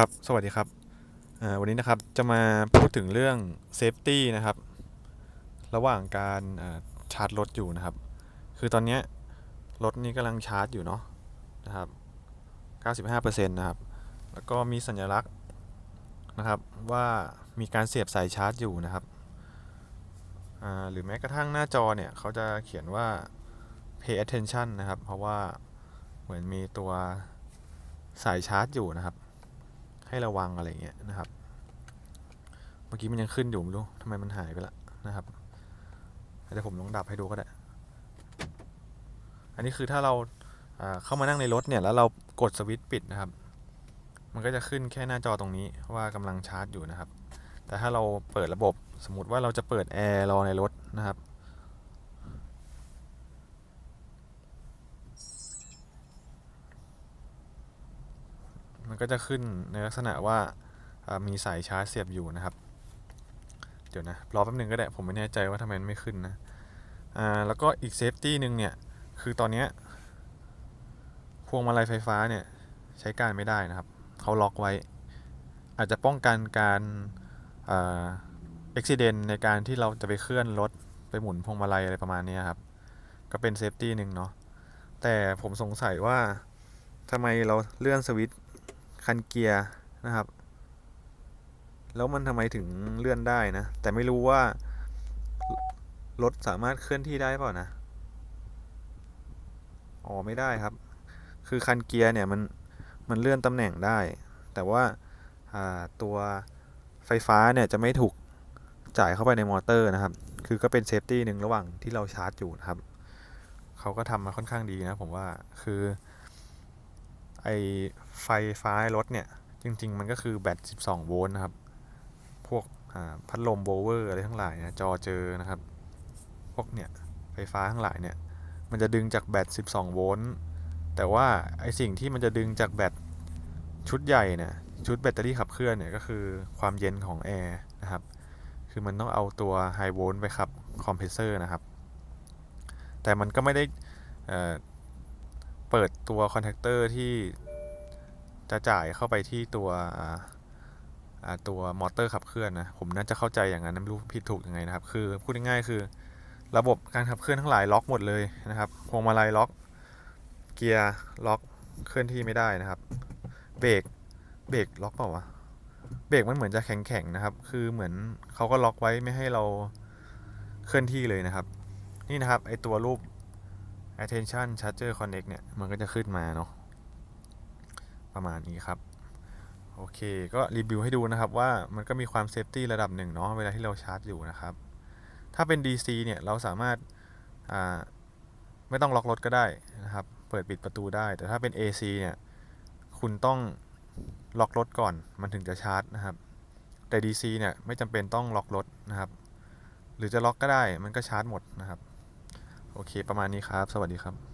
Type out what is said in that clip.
ครับ สวัสดีครับ วันนี้นะครับจะมาพูดถึงเรื่องเซฟตี้นะครับ ระหว่างการชาร์จรถอยู่นะครับ คือตอนนี้รถนี้กำลังชาร์จอยู่เนาะนะครับ 95%นะครับ แล้วก็มีสัญลักษณ์นะครับว่ามีการเสียบสายชาร์จอยู่นะครับหรือแม้กระทั่งหน้าจอเนี่ยเขาจะเขียนว่า pay attention นะครับ เพราะว่าเหมือนมีตัวสายชาร์จอยู่นะครับ ให้ระวังอะไรเงี้ยนะครับ เมื่อกี้มันยังขึ้นอยู่ไม่รู้ทำไมมันหายไปละนะครับเดี๋ยวผมลองดับให้ดูก็ได้ อันนี้คือถ้าเราเข้ามานั่งในรถเนี่ยแล้วเรากดสวิตช์ปิดนะครับ มันก็จะขึ้นแค่หน้าจอตรงนี้ว่ากำลังชาร์จอยู่นะครับ แต่ถ้าเราเปิดระบบสมมติว่าเราจะเปิดแอร์รอในรถนะครับ มันก็จะขึ้นในลักษณะว่ามีสายชาร์จเสียบอยู่นะครับ เดี๋ยวนะรอแป๊บนึงก็ได้ ผมไม่แน่ใจว่าทำไมมันไม่ขึ้นนะอ่าแล้วก็อีกเซฟตี้หนึ่งเนี่ย คือตอนนี้พวงมาลัยไฟฟ้าเนี่ยใช้การไม่ได้นะครับ เขาล็อกไว้ อาจจะป้องกันการอ่าอุบิเหตุในการที่เราจะไปเคลื่อนรถไปหมุนพวงมาลัยอะไรประมาณนี้ครับ ก็เป็นเซฟตี้หนึ่งเนาะแต่ผมสงสัยว่าทำไมเราเลื่อนสวิตช์ คันเกียร์นะครับ แล้วมันทำไมถึงเลื่อนได้นะ แต่ไม่รู้ว่ารถสามารถเคลื่อนที่ได้เปล่านะ อ๋อไม่ได้ครับ คือคันเกียร์เนี่ยมันมันเลื่อนตำแหน่งได้ แต่ว่าาตัวไฟฟ้าเนี่ยจะไม่ถูกจ่ายเข้าไปในมอเตอร์นะครับ คือก็เป็นเซฟตี้หนึ่งระหว่างที่เราชาร์จอยู่นะครับ เขาก็ทำมาค่อนข้างดีนะผมว่า คือ ไอไฟฟ้ารถเนี่ย จริง ๆ มันก็คือแบต 12 โวลต์นะครับ พวกพัดลมโบเวอร์อะไรทั้งหลายนะจอเจอนะครับ พวกเนี่ยไฟฟ้าทั้งหลายเนี่ย มันจะดึงจากแบต 12 โวลต์แต่ว่าไอสิ่งที่มันจะดึงจากแบตชุดใหญ่เนี่ยชุดแบตเตอรี่ขับเคลื่อนเนี่ยก็คือความเย็นของแอร์นะครับ คือมันต้องเอาตัวไฮโวลต์ไปขับคอมเพรสเซอร์นะครับ แต่มันก็ไม่ได้ เปิดตัวคอนแทคเตอร์ที่จะจ่ายเข้าไปที่ตัวตัวมอเตอร์ขับเคลื่อนนะผมน่าจะเข้าใจอย่างนั้นไม่รู้ผิดถูกยังไงนะครับ คือพูดง่ายๆคือ ระบบการขับเคลื่อนทั้งหลายล็อกหมดเลยนะครับพวงมาลัยล็อก เกียร์ล็อกเคลื่อนที่ไม่ได้นะครับเบรกเบรกล็อกเปล่าวะเบรกมันเหมือนจะแข็งๆนะครับ คือเหมือนเขาก็ล็อกไว้ไม่ให้เราเคลื่อนที่เลยนะครับ นี่นะครับไอตัวรูป attention charger connect เนี่ย มันก็จะขึ้นมาเนาะประมาณนี้ครับ โอเค ก็รีวิวให้ดูนะครับว่ามันก็มีความเซฟตี้ระดับหนึ่งเนาะเวลาที่เราชาร์จอยู่นะครับ ถ้าเป็น DC เนี่ย เราสามารถอ่าไม่ต้องล็อกรถก็ได้นะครับ เปิดปิดประตูได้ แต่ถ้าเป็น AC เนี่ย คุณต้องล็อกรถก่อนมันถึงจะชาร์จนะครับ แต่ DC เนี่ยไม่จำเป็นต้องล็อกรถนะครับ หรือจะล็อกก็ได้มันก็ชาร์จหมดนะครับ โอเค ประมาณนี้ครับ สวัสดีครับ